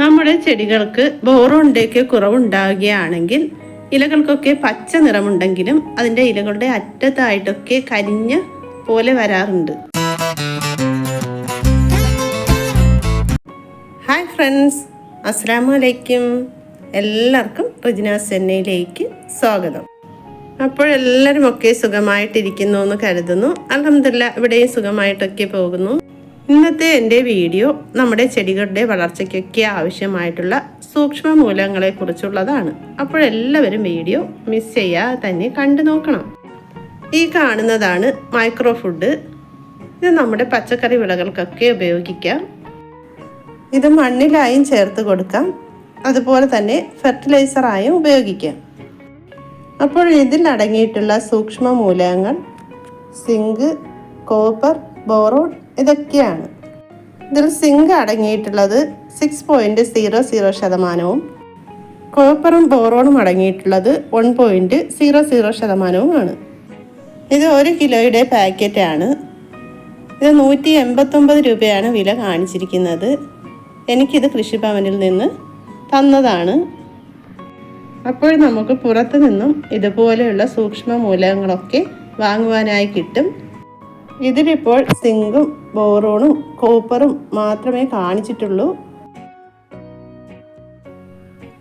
നമ്മുടെ ചെടികൾക്ക് ബോറോണ്ടേക്ക് കുറവുണ്ടാകുകയാണെങ്കിൽ ഇലകൾക്കൊക്കെ പച്ച നിറമുണ്ടെങ്കിലും അതിന്റെ ഇലകളുടെ അറ്റത്തായിട്ടൊക്കെ കരിഞ്ഞ പോലെ വരാറുണ്ട്. Hi friends. അസ്സാമു അലൈക്കും. എല്ലാവർക്കും റിജിന സെന്നയിലേക്ക് സ്വാഗതം. അപ്പോഴെല്ലാവരും ഒക്കെ സുഖമായിട്ടിരിക്കുന്നു എന്ന് കരുതുന്നു. അലഹമില്ല ഇവിടെയും സുഖമായിട്ടൊക്കെ പോകുന്നു. ഇന്നത്തെ എന്റെ വീഡിയോ നമ്മുടെ ചെടികളുടെ വളർച്ചയ്ക്കൊക്കെ ആവശ്യമായിട്ടുള്ള സൂക്ഷ്മ മൂലങ്ങളെക്കുറിച്ചുള്ളതാണ് അപ്പോഴെല്ലാവരും വീഡിയോ മിസ് ചെയ്യാതെ തന്നെ കണ്ടു നോക്കണം. ഈ കാണുന്നതാണ് മൈക്രോ ഫുഡ് ഇത് നമ്മുടെ പച്ചക്കറി വിളകൾക്കൊക്കെ ഉപയോഗിക്കാം. ഇത് മണ്ണിലായും ചേർത്ത് കൊടുക്കാം. അതുപോലെ തന്നെ ഫെർട്ടിലൈസറായും ഉപയോഗിക്കാം. അപ്പോൾ ഇതിൽ അടങ്ങിയിട്ടുള്ള സൂക്ഷ്മ മൂലകങ്ങൾ സിങ്ക് കോപ്പർ ബോറോൺ ഇതൊക്കെയാണ്. ഇതിൽ സിങ്ക് അടങ്ങിയിട്ടുള്ളത് സിക്സ് പോയിന്റ് സീറോ സീറോ ശതമാനവും കോപ്പറും ബോറോണും അടങ്ങിയിട്ടുള്ളത് വൺ പോയിന്റ് സീറോ സീറോ ശതമാനവുമാണ്. ഇത് ഒരു കിലോയുടെ പാക്കറ്റാണ്. ഇത് നൂറ്റി എൺപത്തൊമ്പത് രൂപയാണ് വില കാണിച്ചിരിക്കുന്നത്. എനിക്കിത് കൃഷിഭവനിൽ നിന്ന് തന്നതാണ്. അപ്പോൾ നമുക്ക് പുറത്തു നിന്നും ഇതുപോലെയുള്ള സൂക്ഷ്മ മൂലകങ്ങളൊക്കെ വാങ്ങുവാനായി കിട്ടും. ഇതിലിപ്പോൾ സിങ്കും ബോറോണും കോപ്പറും മാത്രമേ കാണിച്ചിട്ടുള്ളൂ.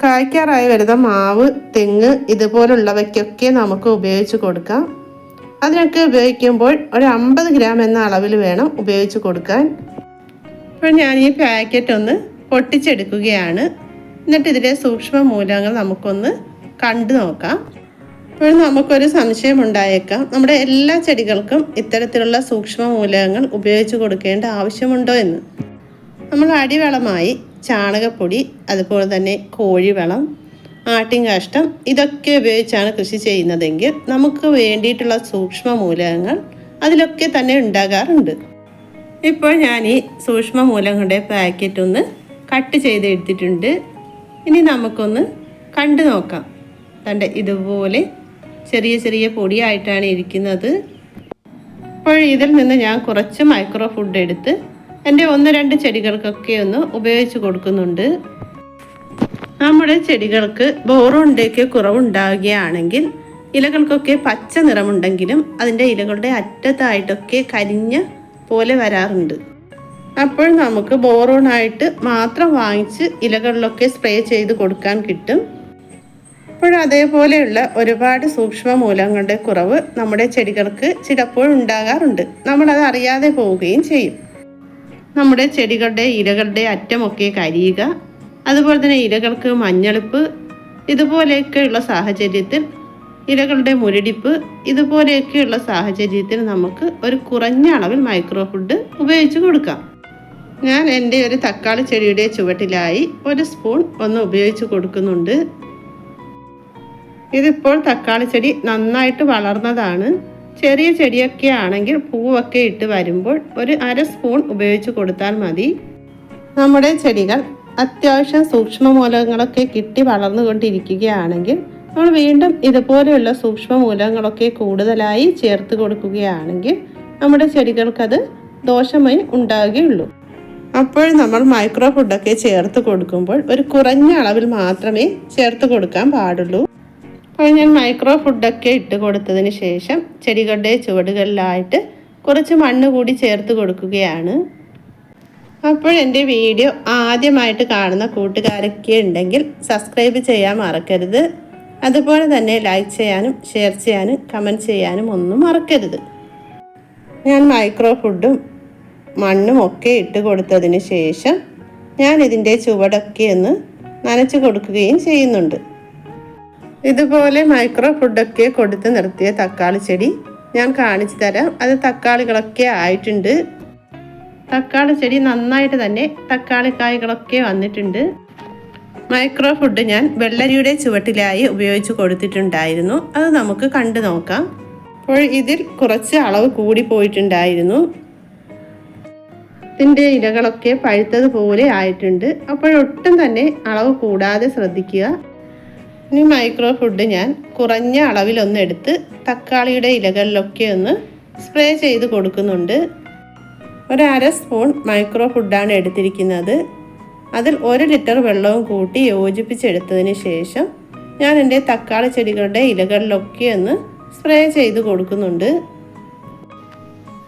കായ്ക്കാറായി വരുന്ന മാവ് തെങ്ങ് ഇതുപോലുള്ളവയ്ക്കൊക്കെ നമുക്ക് ഉപയോഗിച്ച് കൊടുക്കാം. അതിനൊക്കെ ഉപയോഗിക്കുമ്പോൾ ഒരു അമ്പത് ഗ്രാം എന്ന അളവിൽ വേണം ഉപയോഗിച്ച് കൊടുക്കാൻ. ഇപ്പോൾ ഞാൻ ഈ പാക്കറ്റ് ഒന്ന് പൊട്ടിച്ചെടുക്കുകയാണ്. എന്നിട്ട് ഇതിലെ സൂക്ഷ്മ മൂലങ്ങൾ നമുക്കൊന്ന് കണ്ടു നോക്കാം. ഇപ്പോൾ നമുക്കൊരു സംശയം ഉണ്ടായേക്കാം നമ്മുടെ എല്ലാ ചെടികൾക്കും ഇത്തരത്തിലുള്ള സൂക്ഷ്മ മൂലകങ്ങൾ ഉപയോഗിച്ച് കൊടുക്കേണ്ട ആവശ്യമുണ്ടോ എന്ന്. നമ്മൾ അടിവളമായി ചാണകപ്പൊടി അതുപോലെ തന്നെ കോഴിവളം ആട്ടിൻകാഷ്ടം ഇതൊക്കെ ഉപയോഗിച്ചാണ് കൃഷി ചെയ്യുന്നതെങ്കിൽ നമുക്ക് വേണ്ടിയിട്ടുള്ള സൂക്ഷ്മ മൂലകങ്ങൾ അതിലൊക്കെ തന്നെ ഉണ്ടാകാറുണ്ട്. ഇപ്പോൾ ഞാൻ ഈ സൂക്ഷ്മ മൂലങ്ങളുടെ പാക്കറ്റ് ഒന്ന് കട്ട് ചെയ്ത് എടുത്തിട്ടുണ്ട്. ഇനി നമുക്കൊന്ന് കണ്ടു നോക്കാം. കണ്ട് ഇതുപോലെ ചെറിയ ചെറിയ പൊടിയായിട്ടാണ് ഇരിക്കുന്നത്. അപ്പോൾ ഇതിൽ നിന്ന് ഞാൻ കുറച്ച് മൈക്രോ ഫുഡ് എടുത്ത് എന്റെ ഒന്ന് രണ്ട് ചെടികൾക്കൊക്കെ ഒന്ന് ഉപയോഗിച്ച് കൊടുക്കുന്നുണ്ട്. നമ്മുടെ ചെടികൾക്ക് ബോറോണ്ടേക്ക് കുറവുണ്ടാകുകയാണെങ്കിൽ ഇലകൾക്കൊക്കെ പച്ച നിറമുണ്ടെങ്കിലും അതിന്റെ ഇലകളുടെ അറ്റത്തായിട്ടൊക്കെ കരിഞ്ഞ പോലെ വരാറുണ്ട്. അപ്പോൾ നമുക്ക് ബോറോണായിട്ട് മാത്രം വാങ്ങിച്ച് ഇലകളിലൊക്കെ സ്പ്രേ ചെയ്ത് കൊടുക്കാൻ കിട്ടും. അപ്പോൾ അതേപോലെയുള്ള ഒരുപാട് സൂക്ഷ്മ മൂലങ്ങളുടെ കുറവ് നമ്മുടെ ചെടികൾക്ക് ചിലപ്പോൾ ഉണ്ടാകാറുണ്ട്. നമ്മളത് അറിയാതെ പോവുകയും ചെയ്യും. നമ്മുടെ ചെടികളുടെ ഇലകളുടെ അറ്റമൊക്കെ കരിയുക അതുപോലെ തന്നെ ഇലകൾക്ക് മഞ്ഞളിപ്പ് ഇതുപോലെയൊക്കെയുള്ള സാഹചര്യത്തിൽ ഇലകളുടെ മുരടിപ്പ് ഇതുപോലെയൊക്കെയുള്ള സാഹചര്യത്തിൽ നമുക്ക് ഒരു കുറഞ്ഞ അളവിൽ മൈക്രോ ഫുഡ് ഉപയോഗിച്ച് കൊടുക്കാം. ഞാൻ എന്റെ ഒരു തക്കാളി ചെടിയുടെ ചുവട്ടിലായി ഒരു സ്പൂൺ ഒന്ന് ഉപയോഗിച്ച് കൊടുക്കുന്നുണ്ട്. ഇതിപ്പോൾ തക്കാളി ചെടി നന്നായിട്ട് വളർന്നതാണ്. ചെറിയ ചെടിയൊക്കെ ആണെങ്കിൽ പൂവൊക്കെ ഇട്ട് വരുമ്പോൾ ഒരു അര സ്പൂൺ ഉപയോഗിച്ച് കൊടുത്താൽ മതി. നമ്മുടെ ചെടികൾ അത്യാവശ്യം സൂക്ഷ്മ മൂലകങ്ങളൊക്കെ കിട്ടി വളർന്നുകൊണ്ടിരിക്കുകയാണെങ്കിൽ നമ്മൾ വീണ്ടും ഇതുപോലെയുള്ള സൂക്ഷ്മ മൂലകങ്ങളൊക്കെ കൂടുതലായി ചേർത്ത് കൊടുക്കുകയാണെങ്കിൽ നമ്മുടെ ചെടികൾക്കത് ദോഷമായി ഉണ്ടാവുകയുള്ളൂ. അപ്പോൾ നമ്മൾ മൈക്രോ ഫുഡൊക്കെ ചേർത്ത് കൊടുക്കുമ്പോൾ ഒരു കുറഞ്ഞ അളവിൽ മാത്രമേ ചേർത്ത് കൊടുക്കാൻ പാടുള്ളൂ. അപ്പോൾ ഞാൻ മൈക്രോ ഫുഡൊക്കെ ഇട്ട് കൊടുത്തതിന് ശേഷം ചെടികളുടെ ചുവടുകളിലായിട്ട് കുറച്ച് മണ്ണ് കൂടി ചേർത്ത് കൊടുക്കുകയാണ്. അപ്പോൾ എന്റെ വീഡിയോ ആദ്യമായിട്ട് കാണുന്ന കൂട്ടുകാരൊക്കെ ഉണ്ടെങ്കിൽ സബ്സ്ക്രൈബ് ചെയ്യാൻ മറക്കരുത്. അതുപോലെ തന്നെ ലൈക്ക് ചെയ്യാനും ഷെയർ ചെയ്യാനും കമന്റ് ചെയ്യാനും ഒന്നും മറക്കരുത്. ഞാൻ മൈക്രോ ഫുഡും മണ്ണും ഒക്കെ ഇട്ട് കൊടുത്തതിന് ശേഷം ഞാൻ ഇതിന്റെ ചുവടൊക്കെ ഒന്ന് നനച്ചു കൊടുക്കുകയും ചെയ്യുന്നുണ്ട്. ഇതുപോലെ മൈക്രോ ഫുഡൊക്കെ കൊടുത്ത് നിർത്തിയ തക്കാളി ചെടി ഞാൻ കാണിച്ചു തരാം. അത് തക്കാളികളൊക്കെ ആയിട്ടുണ്ട്. തക്കാളി ചെടി നന്നായിട്ട് തന്നെ തക്കാളി കായ്കളൊക്കെ വന്നിട്ടുണ്ട്. മൈക്രോ ഫുഡ് ഞാൻ വെള്ളരിയുടെ ചുവട്ടിലായി ഉപയോഗിച്ച് കൊടുത്തിട്ടുണ്ടായിരുന്നു. അത് നമുക്ക് കണ്ടു നോക്കാം. അപ്പോൾ ഇതിൽ കുറച്ച് അളവ് കൂടി പോയിട്ടുണ്ടായിരുന്നു. ഇതിന്റെ ഇലകളൊക്കെ പഴുത്തതുപോലെ ആയിട്ടുണ്ട്. അപ്പോഴൊട്ടും തന്നെ അളവ് കൂടാതെ ശ്രദ്ധിക്കുക. ഇനി മൈക്രോ ഫുഡ് ഞാൻ കുറഞ്ഞ അളവിലൊന്ന് എടുത്ത് തക്കാളിയുടെ ഇലകളിലൊക്കെ ഒന്ന് സ്പ്രേ ചെയ്ത് കൊടുക്കുന്നുണ്ട്. ഒരു അര സ്പൂൺ മൈക്രോ ഫുഡാണ് എടുത്തിരിക്കുന്നത്. അതിൽ ഒരു ലിറ്റർ വെള്ളവും കൂട്ടി യോജിപ്പിച്ചെടുത്തതിന് ശേഷം ഞാൻ എന്റെ തക്കാളി ചെടികളുടെ ഇലകളിലൊക്കെ ഒന്ന് സ്പ്രേ ചെയ്ത് കൊടുക്കുന്നുണ്ട്.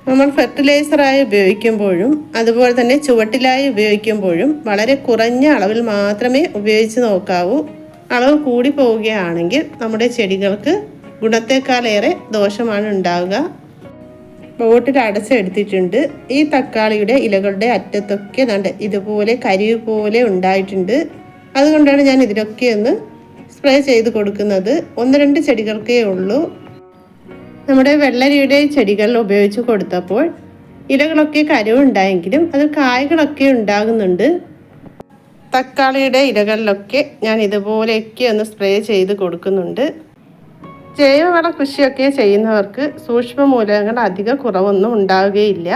നമ്മൾ ഫെർട്ടിലൈസറായി ഉപയോഗിക്കുമ്പോഴും അതുപോലെ തന്നെ ചുവട്ടിലായി ഉപയോഗിക്കുമ്പോഴും വളരെ കുറഞ്ഞ അളവിൽ മാത്രമേ ഉപയോഗിച്ച് നോക്കാവൂ. അളവ് കൂടി പോവുകയാണെങ്കിൽ നമ്മുടെ ചെടികൾക്ക് ഗുണത്തെക്കാളേറെ ദോഷമാണ് ഉണ്ടാവുക. ബോട്ടിൽ അടച്ചെടുത്തിട്ടുണ്ട് ഈ തക്കാളിയുടെ ഇലകളുടെ അറ്റത്തൊക്കെ നണ്ട് ഇതുപോലെ കരിവ് പോലെ ഉണ്ടായിട്ടുണ്ട്. അതുകൊണ്ടാണ് ഞാൻ ഇതിലൊക്കെ ഒന്ന് സ്പ്രേ ചെയ്ത് കൊടുക്കുന്നത്. ഒന്ന് രണ്ട് ചെടികൾക്കേ ഉള്ളൂ. നമ്മുടെ വെള്ളരിയുടെ ചെടികൾ ഉപയോഗിച്ച് കൊടുത്തപ്പോൾ ഇലകളൊക്കെ കരുവുണ്ടായെങ്കിലും അത് കായ്കളൊക്കെ ഉണ്ടാകുന്നുണ്ട്. തക്കാളിയുടെ ഇലകളിലൊക്കെ ഞാൻ ഇതുപോലെയൊക്കെ ഒന്ന് സ്പ്രേ ചെയ്ത് കൊടുക്കുന്നുണ്ട്. ജൈവവള കൃഷിയൊക്കെ ചെയ്യുന്നവർക്ക് സൂക്ഷ്മ മൂലകങ്ങൾ അധിക കുറവൊന്നും ഉണ്ടാവുകയില്ല.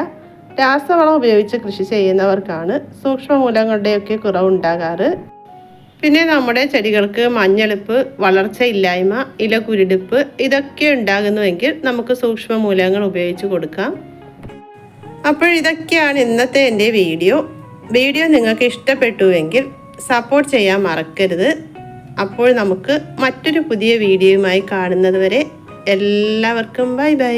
രാസവളം ഉപയോഗിച്ച് കൃഷി ചെയ്യുന്നവർക്കാണ് സൂക്ഷ്മ മൂലകങ്ങളുടെയൊക്കെ കുറവുണ്ടാകാറ്. പിന്നെ നമ്മുടെ ചെടികൾക്ക് മഞ്ഞളിപ്പ് വളർച്ചയില്ലായ്മ ഇല കുരുടിപ്പ് ഇതൊക്കെ ഉണ്ടാകുന്നുവെങ്കിൽ നമുക്ക് സൂക്ഷ്മ മൂലകങ്ങൾ ഉപയോഗിച്ച് കൊടുക്കാം. അപ്പോൾ ഇതൊക്കെയാണ് ഇന്നത്തെ എന്റെ വീഡിയോ. വീഡിയോ നിങ്ങൾക്ക് ഇഷ്ടപ്പെട്ടുവെങ്കിൽ സപ്പോർട്ട് ചെയ്യാൻ മറക്കരുത്. അപ്പോൾ നമുക്ക് മറ്റൊരു പുതിയ വീഡിയോയുമായി കാണുന്നത് വരെ എല്ലാവർക്കും ബൈ ബൈ